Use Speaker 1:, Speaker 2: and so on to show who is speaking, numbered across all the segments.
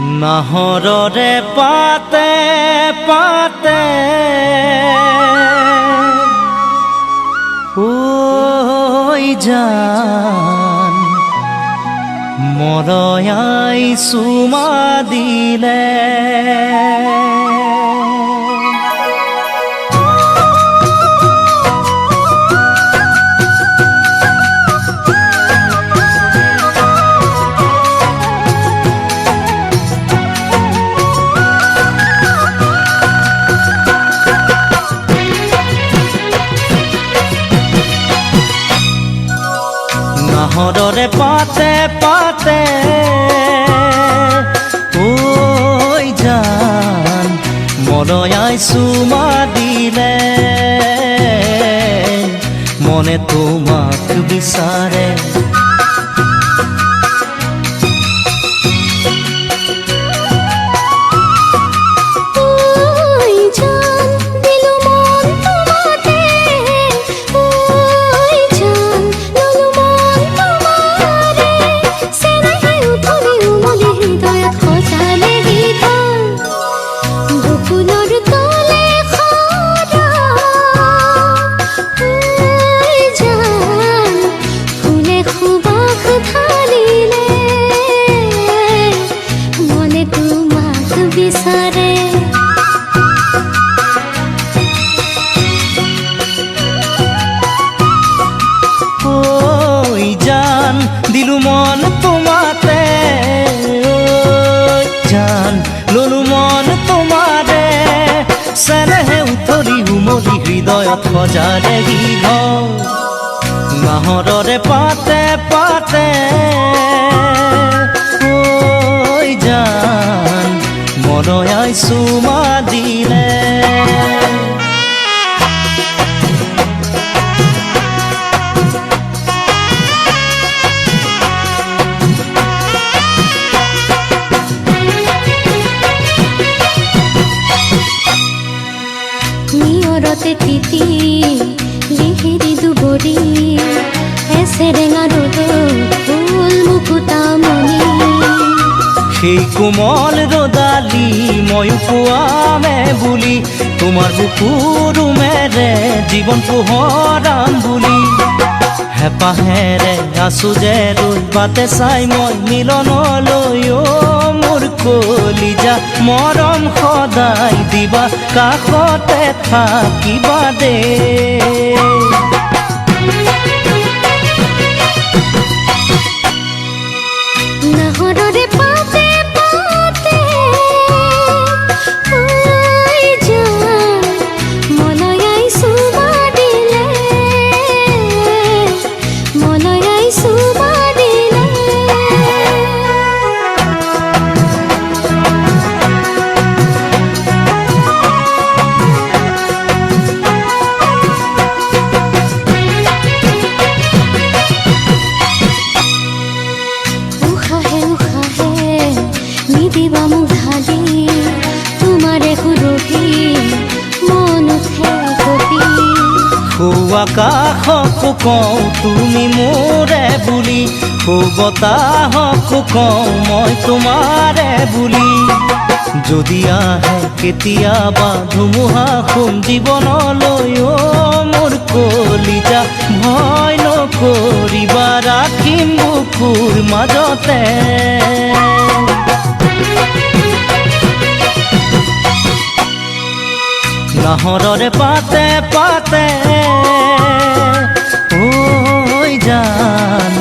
Speaker 1: নাহৰৰে পাতে পাতে। ঐ জান মৰয়াই চুমা দিলে। নাহৰৰে পাতে পাতে ঐ জান মনয়াই চুমা দিলে মনে তোমাক বিচাৰে।
Speaker 2: বিচাৰে
Speaker 1: ঐ জান দিলু মন তোমাতে জান ললু মন তোমাৰে চেনেহে উতলি উমলি হৃদয়ত সজালে গীত নাহৰৰে পাতে পাতে মৰয়াই চুমা দিলে।
Speaker 2: নিয়ৰতে তিতি লিহিৰি দুবৰি এচেৰেঙা ৰ'দত
Speaker 1: সেই কোমল ৰদালি ময়ো পোৱামে বুলি তোমাৰ বুকুৰুমেৰে জীৱন পোহৰাম বুলি। হেঁপাহেৰে আছো যে ৰৈ বাটে চাই মই মিলনলৈ অ' মোৰ কলিজা মৰম সদায় দিবা, কাষতে থাকিবা দেই আকাশকো কওঁ, তুমি মোৰে বুলি। বতাহকো কওঁ, মই তোমাৰে বুলি। যদি আহে কেতিয়াবা ধুমুহা সোম জীৱনলৈ মোৰ কলিজা ভয় নকৰিবা, ৰাখিম বুকুৰ মাজতে। নাহৰৰে পাতে পাতে ওই জান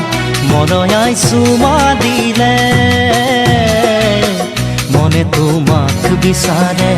Speaker 1: মনয়াই সুমা দিলে। মনে তোমাক বিচাৰে